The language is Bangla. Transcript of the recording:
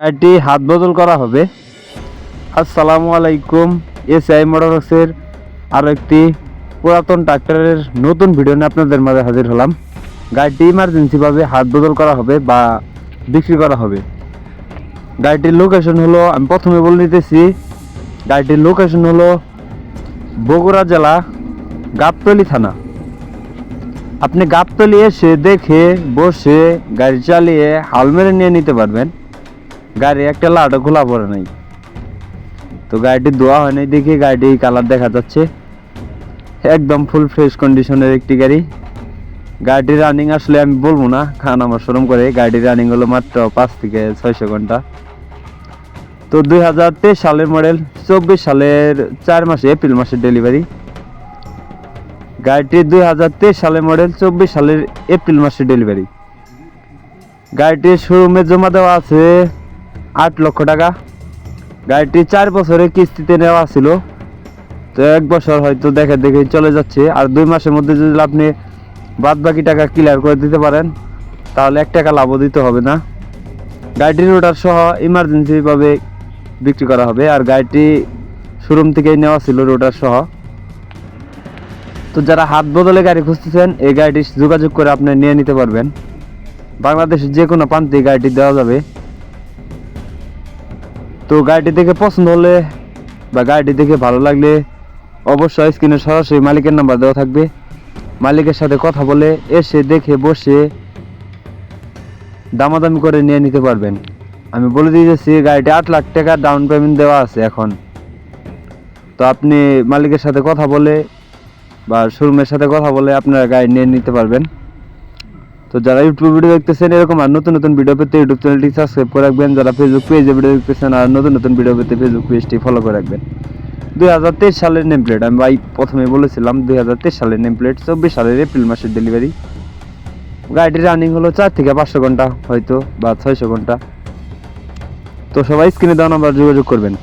গাড়িটি হাত বদল করা হবে। আসসালামু আলাইকুম, এসআই মোটরসের আরও একটি পুরাতন ট্রাক্টরের নতুন ভিডিও নিয়ে আপনাদের মাঝে হাজির হলাম। গাড়িটি ইমার্জেন্সিভাবে হাত বদল করা হবে বা বিক্রি করা হবে। গাড়িটির লোকেশন হলো, আমি প্রথমে বলে নিতেছি, গাড়িটির লোকেশন হলো বগুড়া জেলা গাবতলি থানা। আপনি গাবতলি এসে দেখে, বসে গাড়ি চালিয়ে হাল মেরে নিয়ে নিতে পারবেন। গাড়ি একটা লাটও খোলা পড়ে নাই। তো গাড়িটি ধোয়া হয় নাই দেখে গাড়িটি কালার দেখা যাচ্ছে। একদম ফুল ফ্রেশ কন্ডিশনের একটি গাড়ি। গাড়িটির রানিং আসলে আমি বলব না খান আমার শোরুম করে। গাড়ির রানিং হলো মাত্র পাঁচ থেকে ছয়শো ঘণ্টা। তো দুই হাজার তেইশ সালের মডেল চব্বিশ সালের চার মাসে, এপ্রিল মাসের ডেলিভারি গাড়িটি দুই হাজার তেইশ সালের মডেল চব্বিশ সালের এপ্রিল মাসের ডেলিভারি গাড়িটির শোরুমে জমা দেওয়া আছে আট লক্ষ টাকা। গাড়িটি চার বছরের কিস্তিতে নেওয়া ছিল। তো এক বছর হয়তো দেখে দেখে চলে যাচ্ছে। আর দুই মাসের মধ্যে যদি আপনি বাদ বাকি টাকা ক্লিয়ার করে দিতে পারেন, তাহলে এক টাকা লাভও দিতে হবে না। গাড়িটির রোটার সহ ইমার্জেন্সিভাবে বিক্রি করা হবে। আর গাড়িটি শোরুম থেকেই নেওয়া ছিল রোটার সহ। তো যারা হাত বদলে গাড়ি খুঁজতেছেন, এই গাড়িটি যোগাযোগ করে আপনি নিয়ে নিতে পারবেন। বাংলাদেশের যে কোনো প্রান্তে গাড়িটি দেওয়া যাবে। তো গাড়িটি দেখে পছন্দ হলে বা গাড়িটি দেখে ভালো লাগলে অবশ্যই স্ক্রিনে সরাসরি মালিকের নাম্বার দেওয়া থাকবে। মালিকের সাথে কথা বলে এসে দেখে বসে দামাদামি করে নিয়ে নিতে পারবেন। আমি বলে দিয়েছি, গাড়িটি আট লাখ টাকা ডাউন পেমেন্ট দেওয়া আছে এখন। তো আপনি মালিকের সাথে কথা বলে বা শোরুমের সাথে কথা বলে আপনারা গাড়ি নিয়ে নিতে পারবেন। তো যারা ইউটিউব ভিডিও দেখতেছেন, এরকম আর নতুন নতুন ভিডিও পেতে ইউটিউব চ্যানেলটি সাবস্ক্রাইব করে রাখবেন। যারা ফেসবুক পেজে ভিডিও দেখতেছেন আর নতুন নতুন ভিডিও পেতে ফেসবুক পেজটি ফলো করে রাখবেন। দুই হাজার তেইশ সালের নেম প্লেট আমি ভাই প্রথমে বলেছিলাম, দুই হাজার তেইশ সালের নেম প্লেট চব্বিশ সালের এপ্রিল মাসের ডেলিভারি গাড়িটির রানিং হলো চার থেকে পাঁচশো ঘণ্টা হয়তো, বা ছয়শো ঘণ্টা। তো সবাই স্ক্রিনে দেওয়া নাম্বার যোগাযোগ করবেন।